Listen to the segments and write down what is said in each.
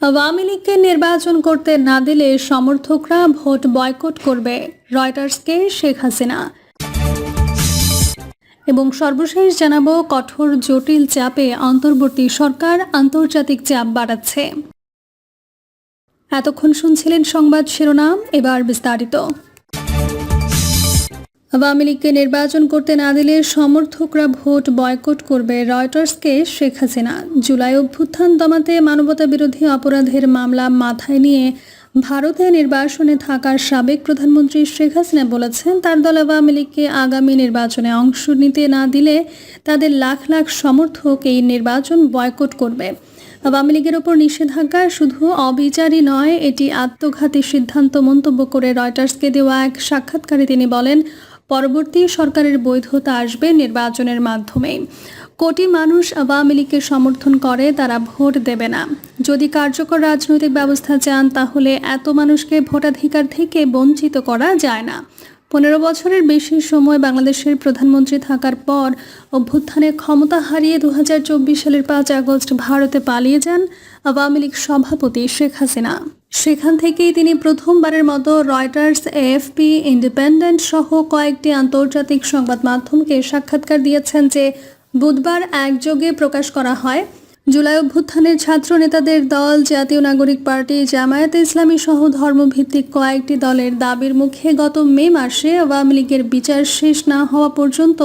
আওয়ামী লীগকে নির্বাচন করতে না দিলে সমর্থকরা ভোট বয়কট করবে রয়টার্সকে শেখ হাসিনা। এবং সর্বশেষ জানাব, কঠোর, জটিল চাপে অন্তর্বর্তী সরকার আন্তর্জাতিক চাপ বাড়াচ্ছে। এতক্ষণ শুনছিলেন সংবাদ শিরোনাম, এবার বিস্তারিত। আওয়ামী লীগকে নির্বাচন করতে না দিলে সমর্থকরা ভোট বয়কট করবে রয়টার্সকে শেখ হাসিনা। জুলাই অভ্যুত্থান দমাতে মানবতা বিরোধী অপরাধের মামলা মাথায় নিয়ে ভারতে নির্বাসনে থাকার সাবেক প্রধানমন্ত্রী শেখ হাসিনা বলেছেন, তার দল আওয়ামী লীগকে আগামী নির্বাচনে অংশ নিতে না দিলে তাদের লাখ লাখ সমর্থক এই নির্বাচন বয়কট করবে। আওয়ামী লীগের ওপর নিষেধাজ্ঞা শুধু অবিচারই নয়, এটি আত্মঘাতী সিদ্ধান্ত মন্তব্য করে রয়টার্সকে দেওয়া এক সাক্ষাৎকারে তিনি বলেন পরবর্তী সরকারের বৈধতা আসবে নির্বাচনের মাধ্যমে। কোটি মানুষ আওয়ামী লীগকে সমর্থন করে, তারা ভোট দেবে না। যদি কার্যকর রাজনৈতিক ব্যবস্থা চান, তাহলে এত মানুষকে ভোটাধিকার থেকে বঞ্চিত করা যায় না। পনেরো বছরের বেশি সময় বাংলাদেশের প্রধানমন্ত্রী থাকার পর অভ্যুত্থানে ক্ষমতা হারিয়ে দু হাজার চব্বিশ সালের পাঁচ আগস্ট ভারতে পালিয়ে যান আওয়ামী লীগ সভাপতি শেখ হাসিনা। সেখান থেকেই তিনি প্রথমবারের মতো রয়টার্স, এএফপি, ইন্ডিপেন্ডেন্ট সহ কয়েকটি আন্তর্জাতিক সংবাদ মাধ্যমকে সাক্ষাৎকার দিয়েছেন যে বুধবার একযোগে প্রকাশ করা হয়। জুলাই অভ্যুত্থানের ছাত্র নেতাদের দল, জাতীয় নাগরিক পার্টি, জামায়াতে ইসলামী সহ ধর্মভিত্তিক কয়েকটি দলের দাবির মুখে গত মে মাসে আওয়ামী লীগের বিচার শেষ না হওয়া পর্যন্ত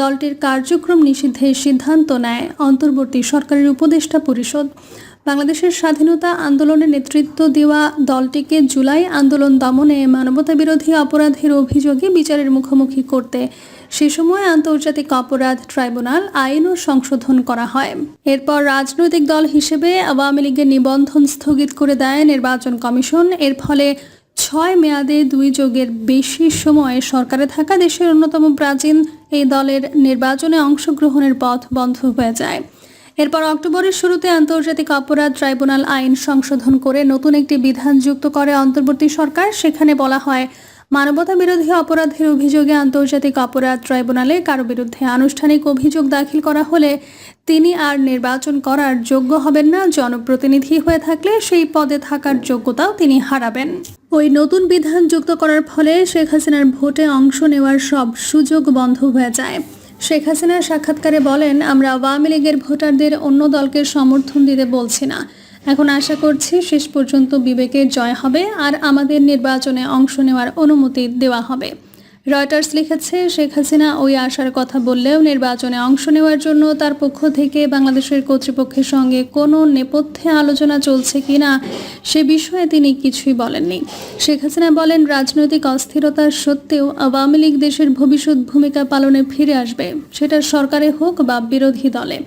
দলটির কার্যক্রম নিষিদ্ধের সিদ্ধান্ত নেয়। অন্তর্বর্তী সরকারের উপদেষ্টা পরিষদ বাংলাদেশের স্বাধীনতা আন্দোলনে নেতৃত্ব দেওয়া দলটিকে জুলাই আন্দোলন দমনে মানবতা বিরোধী অপরাধের অভিযোগে বিচারের মুখোমুখি করতে সে সময় আন্তর্জাতিক অপরাধ ট্রাইব্যুনাল আইনও সংশোধন করা হয়। এরপর রাজনৈতিক দল হিসেবে আওয়ামী লীগের নিবন্ধন স্থগিত করে দেয় নির্বাচন কমিশন। এর ফলে ছয় মেয়াদে দুই যোগের বেশি সময় সরকারে থাকা দেশের অন্যতম প্রাচীন এই দলের নির্বাচনে অংশগ্রহণের পথ বন্ধ হয়ে যায়। এরপর অক্টোবরের শুরুতে আন্তর্জাতিক অপরাধ ট্রাইব্যুনাল আইন সংশোধন করে নতুন একটি বিধান যুক্ত করে অন্তর্বর্তী সরকার। সেখানে বলা হয়, মানবতা বিরোধী অপরাধের অভিযোগে আন্তর্জাতিক অপরাধ ট্রাইব্যুনালে কারও বিরুদ্ধে আনুষ্ঠানিক অভিযোগ দাখিল করা হলে তিনি আর নির্বাচন করার যোগ্য হবেন না। জনপ্রতিনিধি হয়ে থাকলে সেই পদে থাকার যোগ্যতাও তিনি হারাবেন। ওই নতুন বিধান যুক্ত করার ফলে শেখ হাসিনার ভোটে অংশ নেওয়ার সব সুযোগ বন্ধ হয়ে যায়। শেখ হাসিনা সাক্ষাৎকারে বলেন, আমরা আওয়ামী লীগের ভোটারদের অন্য দলকে সমর্থন দিতে বলছি না। এখন আশা করছি শেষ পর্যন্ত বিবেকের জয় হবে আর আমাদের নির্বাচনে অংশ নেওয়ার অনুমতি দেওয়া হবে। রয়টার্স লিখেছে, শেখ হাসিনা ওই আশার কথা বললেও নির্বাচনে অংশ নেওয়ার জন্য তার পক্ষ থেকে বাংলাদেশের কর্তৃপক্ষের সঙ্গে কোনো নেপথ্যে আলোচনা চলছে কিনা সে বিষয়ে তিনি কিছুই বলেননি। শেখ হাসিনা বলেন, রাজনৈতিক অস্থিরতার সত্ত্বেও আওয়ামী লীগ দেশের ভবিষ্যৎ ভূমিকা পালনে ফিরে আসবে। সেটা সরকারে হোক বা বিরোধী দলে।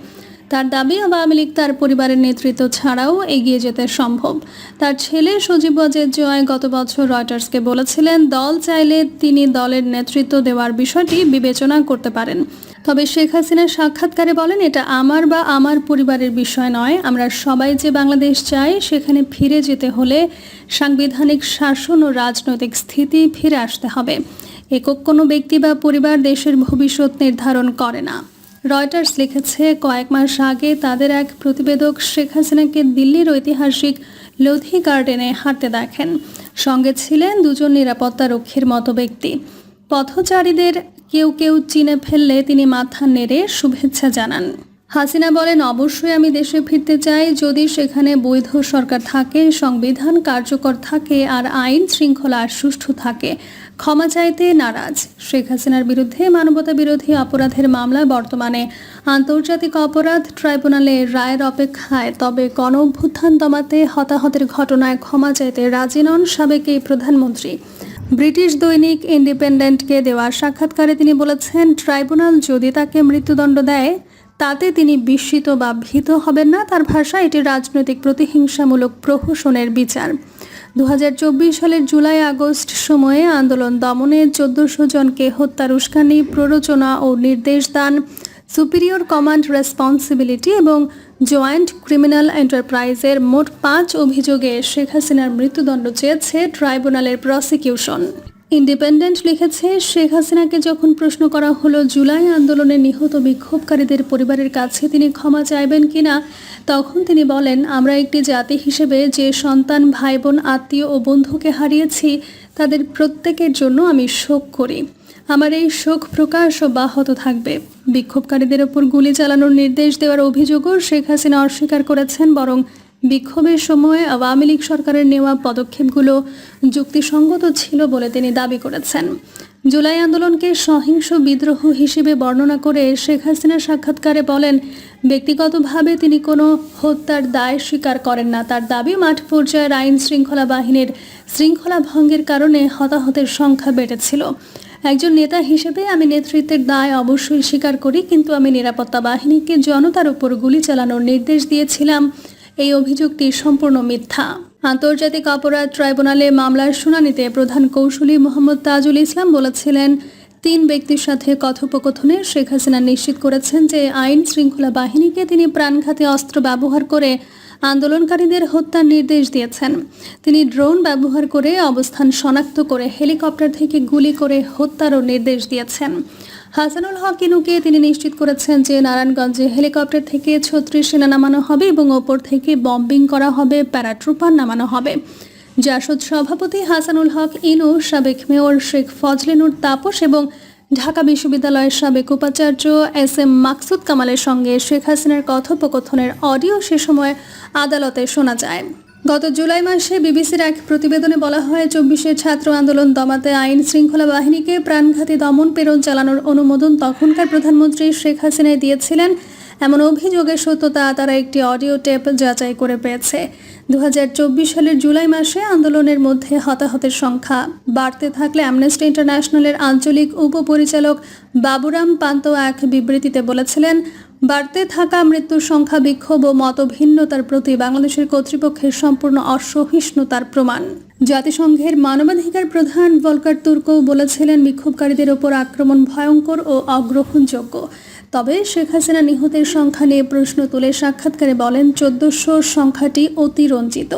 তার দাবি, আওয়ামী লীগ তার পরিবারের নেতৃত্ব ছাড়াও এগিয়ে যেতে সম্ভব। তার ছেলে সজীব ওয়াজেদ জয় গত বছর রয়টার্সকে বলেছিলেন, দল চাইলে তিনি দলের নেতৃত্ব দেওয়ার বিষয়টি বিবেচনা করতে পারেন। তবে শেখ হাসিনা সাক্ষাৎকারে বলেন, এটা আমার বা আমার পরিবারের বিষয় নয়। আমরা সবাই যে বাংলাদেশ চাই, সেখানে ফিরে যেতে হলে সাংবিধানিক শাসন ও রাজনৈতিক স্থিতি ফিরে আসতে হবে। একক কোনো ব্যক্তি বা পরিবার দেশের ভবিষ্যৎ নির্ধারণ করে না। রয়টার্স লিখেছে, কয়েক মাস আগে তাদের এক প্রতিবেদক শেখ হাসিনাকে দিল্লির ঐতিহাসিক লোধি গার্ডেনে হাঁটতে দেখেন। সঙ্গে ছিলেন দুজন নিরাপত্তা রক্ষীর মতো ব্যক্তি পথচারীদের কেউ কেউ চিনে ফেললে তিনি মাথা নেড়ে শুভেচ্ছা জানান। হাসিনা বলেন, অবশ্যই আমি দেশে ফিরতে চাই। যদি সেখানে বৈধ সরকার থাকে, সংবিধান কার্যকর থাকে আর আইন শৃঙ্খলা সুষ্ঠু থাকে ক্ষমা চাইতে নারাজ। শেখ হাসিনার বিরুদ্ধে মানবতা বিরোধী অপরাধের মামলা বর্তমানে আন্তর্জাতিক অপরাধ ট্রাইব্যুনালে রায়ের অপেক্ষায়। তবে গণ অভ্যুত্থান দমাতে হতাহতের ঘটনায় ক্ষমা চাইতে রাজি নন সাবেক এই প্রধানমন্ত্রী। ব্রিটিশ দৈনিক ইন্ডিপেন্ডেন্টকে দেওয়া সাক্ষাৎকারে তিনি বলেছেন, ট্রাইব্যুনাল যদি তাকে মৃত্যুদণ্ড দেয় তাতে তিনি বিস্মিত বা ভীত হবেন না। তার ভাষা এটি রাজনৈতিক প্রতিহিংসামূলক প্রহসনের বিচার। দু হাজার চব্বিশ সালের জুলাই আগস্ট সময়ে আন্দোলন দমনে চোদ্দশো জনকে হত্যার উস্কানি, প্ররোচনা ও নির্দেশ দান, সুপিরিয়র কমান্ড রেসপন্সিবিলিটি এবং জয়েন্ট ক্রিমিনাল এন্টারপ্রাইজের মোট পাঁচ অভিযোগে শেখ হাসিনার মৃত্যুদণ্ড চেয়েছে ট্রাইব্যুনালের প্রসিকিউশন। ইন্ডিপেন্ডেন্ট লিখেছে, শেখ হাসিনাকে যখন প্রশ্ন করা হলো জুলাই আন্দোলনে নিহত বিক্ষোভকারীদের পরিবারের কাছে তিনি ক্ষমা চাইবেন কিনা, তখন তিনি বলেন, আমরা একটি জাতি হিসেবে যে সন্তান ভাই বোন আত্মীয় ও বন্ধুকে হারিয়েছি, তাদের প্রত্যেকের জন্য আমি শোক করি। আমার এই শোক প্রকাশ অব্যাহত থাকবে। বিক্ষোভকারীদের ওপর গুলি চালানোর নির্দেশ দেওয়ার অভিযোগও শেখ হাসিনা অস্বীকার করেছেন, বরং বিক্ষোভের সময় আওয়ামী লীগ সরকারের নেওয়া পদক্ষেপগুলো যুক্তিসঙ্গত ছিল বলে তিনি দাবি করেছেন। জুলাই আন্দোলনকে সহিংস বিদ্রোহ হিসেবে বর্ণনা করে শেখ হাসিনা সাক্ষাৎকারে বলেন, ব্যক্তিগতভাবে তিনি কোনো হত্যার দায় স্বীকার করেন না। তার দাবি, মাঠ পর্যায়ের আইন শৃঙ্খলা বাহিনীর শৃঙ্খলা ভঙ্গের কারণে হতাহতের সংখ্যা বেড়েছিল। একজন নেতা হিসেবে আমি নেতৃত্বের দায় অবশ্যই স্বীকার করি, কিন্তু আমি নিরাপত্তা বাহিনীকে জনতার উপর গুলি চালানোর নির্দেশ দিয়েছিলাম। এই অভিযোগটি সম্পূর্ণ মিথ্যা। আন্তর্জাতিক অপরাধ ট্রাইব্যুনালে মামলার শুনানিতে প্রধান কৌশলী মোহাম্মদ তাজুল ইসলাম বলেছিলেন, তিন ব্যক্তির সাথে কথোপকথনে শেখ হাসিনা নিশ্চিত করেছেন যে আইন শৃঙ্খলা বাহিনীকে তিনি প্রাণঘাতী অস্ত্র ব্যবহার করে আন্দোলনকারীদের হত্যার নির্দেশ দিয়েছেন। তিনি ড্রোন ব্যবহার করে অবস্থান শনাক্ত করে হেলিকপ্টার থেকে গুলি করে হত্যারও নির্দেশ দিয়েছেন। হাসানুল হক ইনুকে তিনি নিশ্চিত করেছেন যে নারায়ণগঞ্জে হেলিকপ্টার থেকে ছত্রিশ সেনা নামানো হবে এবং ওপর থেকে বম্বিং করা হবে, প্যারাট্রুপার নামানো হবে। জাসদ সভাপতি হাসানুল হক ইনু, সাবেক মেয়র শেখ ফজলেনুর তাপস এবং ঢাকা বিশ্ববিদ্যালয়ের সাবেক উপাচার্য এস এম মাকসুদ কামালের সঙ্গে শেখ হাসিনার কথোপকথনের অডিও সে সময় আদালতে শোনা যায়। গত জুলাই মাসে বিবিসির এক প্রতিবেদনে বলা হয় চব্বিশের ছাত্র আন্দোলন দমাতে আইন শৃঙ্খলা বাহিনীকে প্রাণঘাতী দমন প্রেরণ চালানোর অনুমোদন তখনকার প্রধানমন্ত্রী শেখ হাসিনাই দিয়েছিলেন। এমন অভিযোগের সত্যতা তারা একটি অডিও টেপ যাচাই করে পেয়েছে। দু হাজার চব্বিশ সালের জুলাই মাসে আন্দোলনের মধ্যে হতাহতের সংখ্যা বাড়তে থাকলে অ্যামনেস্টি ইন্টারন্যাশনালের আঞ্চলিক উপপরিচালক বাবুরাম পান্ত এক বিবৃতিতে বলেছিলেন বাড়তে থাকা মৃত্যুর সংখ্যা বিক্ষোভ ও মতভিন্নতার প্রতি বাংলাদেশের কর্তৃপক্ষের সম্পূর্ণ অসহিষ্ণুতার প্রমাণ। জাতিসংঘের মানবাধিকার প্রধান ভলকার তুর্কও বলেছিলেন, বিক্ষোভকারীদের ওপর আক্রমণ ভয়ঙ্কর ও অগ্রহণযোগ্য। তবে শেখ হাসিনা নিহতের সংখ্যা নিয়ে প্রশ্ন তুলে সাক্ষাৎকারে বলেন, চোদ্দশো সংখ্যাটি অতিরঞ্জিত।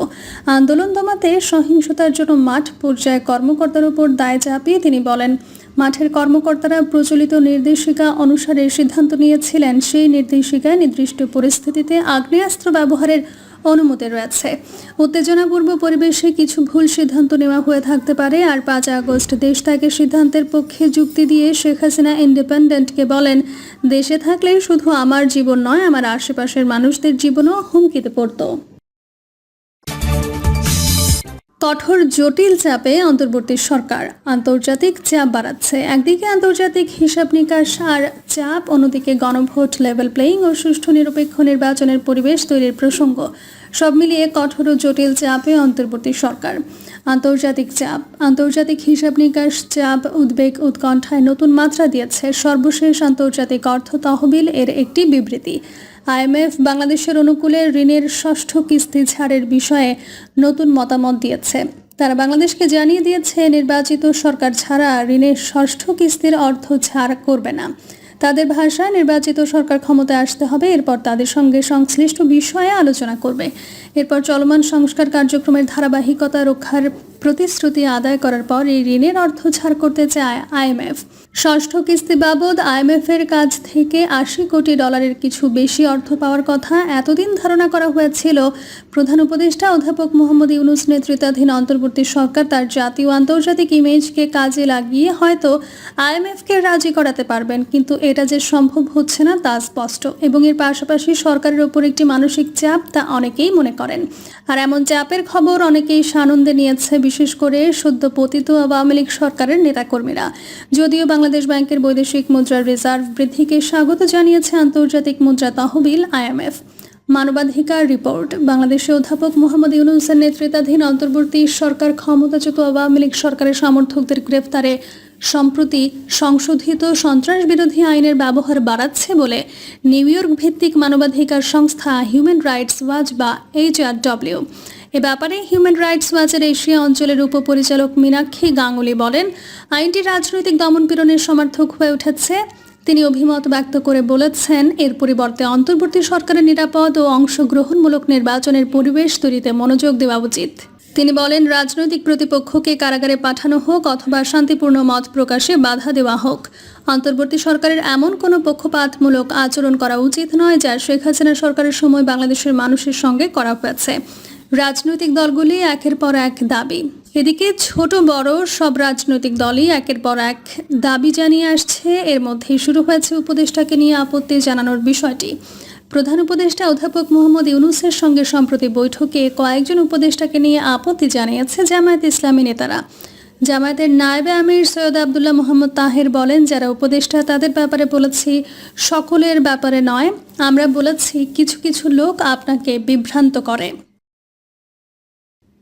আন্দোলন দমাতে সহিংসতার জন্য মাঠ পর্যায়ে কর্মকর্তার উপর দায় চাপিয়ে তিনি বলেন মাঠের কর্মকর্তারা প্রচলিত নির্দেশিকা অনুসারে সিদ্ধান্ত নিয়েছিলেন, সেই নির্দেশিকায় নির্দিষ্ট পরিস্থিতিতে আগ্নেয়াস্ত্র ব্যবহারের অনুমতি রয়েছে। উত্তেজনাপূর্ব পরিবেশে কিছু ভুল সিদ্ধান্ত নেওয়া হয়ে থাকতে পারে, আর পাঁচ আগস্ট দেশ ত্যাগের সিদ্ধান্তের পক্ষে যুক্তি দিয়ে শেখ হাসিনা ইন্ডিপেন্ডেন্টকে বলেন, দেশে থাকলে শুধু আমার জীবন নয়, আমার আশেপাশের মানুষদের জীবনও হুমকিতে পড়তো। কঠোর, জটিল চাপে অন্তর্বর্তী সরকার। আন্তর্জাতিক চাপ বাড়াচ্ছে। একদিকে আন্তর্জাতিক হিসাব নিকাশ আর চাপ, অন্যদিকে গণভোট লেভেল প্লেয়িং ও সুষ্ঠু নিরপেক্ষ নির্বাচনের পরিবেশ তৈরির প্রসঙ্গ। সব মিলিয়ে কঠোর ও জটিল চাপে অন্তর্বর্তী সরকার। আন্তর্জাতিক চাপ। আন্তর্জাতিক হিসাব নিকাশ চাপ, উদ্বেগ, উৎকণ্ঠায় নতুন মাত্রা দিয়েছে সর্বশেষ আন্তর্জাতিক অর্থ তহবিল এর একটি বিবৃতি। আইএমএফ বাংলাদেশের অনুকূলে ঋণের ষষ্ঠ কিস্তি ছাড়ের বিষয়ে নতুন মতামত দিয়েছে। তারা বাংলাদেশকে জানিয়ে দিয়েছে, নির্বাচিত সরকার ছাড়া ঋণের ষষ্ঠ কিস্তির অর্থ ছাড় করবে না। তাদের ভাষায় নির্বাচিত সরকার ক্ষমতায় আসতে হবে, এরপর তাদের সঙ্গে সংশ্লিষ্ট বিষয়ে আলোচনা করবে। এরপর চলমান সংস্কার কার্যক্রমের ধারাবাহিকতা রক্ষার প্রতিশ্রুতি আদায় করার পর এই ঋণের অর্থ ছাড় করতে চায় আইএমএফ। ষষ্ঠ কিস্তি বাবদ আইএমএফ এর কাছ থেকে আশি কোটি ডলারের কিছু বেশি অর্থ পাওয়ার কথা এতদিন ধারণা করা হয়েছিল। প্রধান উপদেষ্টা অধ্যাপক মোহাম্মদ ইউনুস নেতৃত্বাধীন অন্তর্বর্তী সরকার তার জাতীয় আন্তর্জাতিক ইমেজকে কাজে লাগিয়ে হয়তো আইএমএফকে রাজি করাতে পারবেন, কিন্তু এটা যে সম্ভব হচ্ছে না তা স্পষ্ট এবং এর পাশাপাশি সরকারের ওপর একটি মানসিক চাপ তা অনেকেই মনে করেন। আর এমন চাপের খবর অনেকেই সানন্দে নিয়েছে, বিশেষ করে সদ্য পতিত আওয়ামী লীগ সরকারের নেতাকর্মীরা। যদিও বাংলাদেশ ব্যাংকের বৈদেশিক মুদ্রার রিজার্ভ বৃদ্ধিকে স্বাগত জানিয়েছে আন্তর্জাতিক মুদ্রা তহবিল আইএমএফ মানবাধিকার রিপোর্ট। বাংলাদেশে অধ্যাপক মোহাম্মদ ইউনুসের নেতৃত্বাধীন অন্তর্বর্তী সরকার ক্ষমতাচ্যুত আওয়ামী লীগ সরকারের সমর্থকদের গ্রেফতারে সম্প্রতি সংশোধিত সন্ত্রাস বিরোধী আইনের ব্যবহার বাড়াচ্ছে বলে নিউ ইয়র্ক ভিত্তিক মানবাধিকার সংস্থা হিউম্যান রাইটস ওয়াচ বা এইচআরডব্লিউ এ ব্যাপারে হিউম্যান রাইটস ওয়াচের এশিয়া অঞ্চলের উপপরিচালক মীনাক্ষী গাঙ্গুলি বলেন, আইনটি রাজনৈতিক দমনপীড়নের সমর্থক হয়ে উঠেছে। তিনি অভিমত ব্যক্ত করে বলেছেন, এর পরিবর্তে অন্তর্বর্তী সরকারের নিরাপদ ও অংশগ্রহণমূলক নির্বাচনের পরিবেশ তৈরিতে মনোযোগ দেওয়া উচিত। তিনি বলেন, রাজনৈতিক প্রতিপক্ষকে কারাগারে পাঠানো হোক অথবা শান্তিপূর্ণ মত প্রকাশে বাধা দেওয়া হোক। অন্তর্বর্তী সরকারের এমন কোনো পক্ষপাতমূলক আচরণ করা উচিত নয় যা শেখ হাসিনা সরকারের সময় বাংলাদেশের মানুষের সঙ্গে করা হয়েছে। রাজনৈতিক দলগুলি একের পর এক দাবি। এদিকে ছোট বড় সব রাজনৈতিক দলই একের পর এক দাবি জানিয়ে আসছে। এর মধ্যেই শুরু হয়েছে উপদেষ্টাকে নিয়ে আপত্তি জানানোর বিষয়টি। প্রধান উপদেষ্টা অধ্যাপক মোহাম্মদ ইউনুসের সঙ্গে সম্প্রতি বৈঠকে কয়েকজন উপদেষ্টাকে নিয়ে আপত্তি জানিয়েছে জামায়াত ইসলামী নেতারা। জামায়াতের নায়েবে আমির সৈয়দ আবদুল্লাহ মোহাম্মদ তাহের বলেন, যারা উপদেষ্টা, তাদের ব্যাপারে বলেছি, সকলের ব্যাপারে নয়। আমরা বলেছি, কিছু কিছু লোক আপনাকে বিভ্রান্ত করে।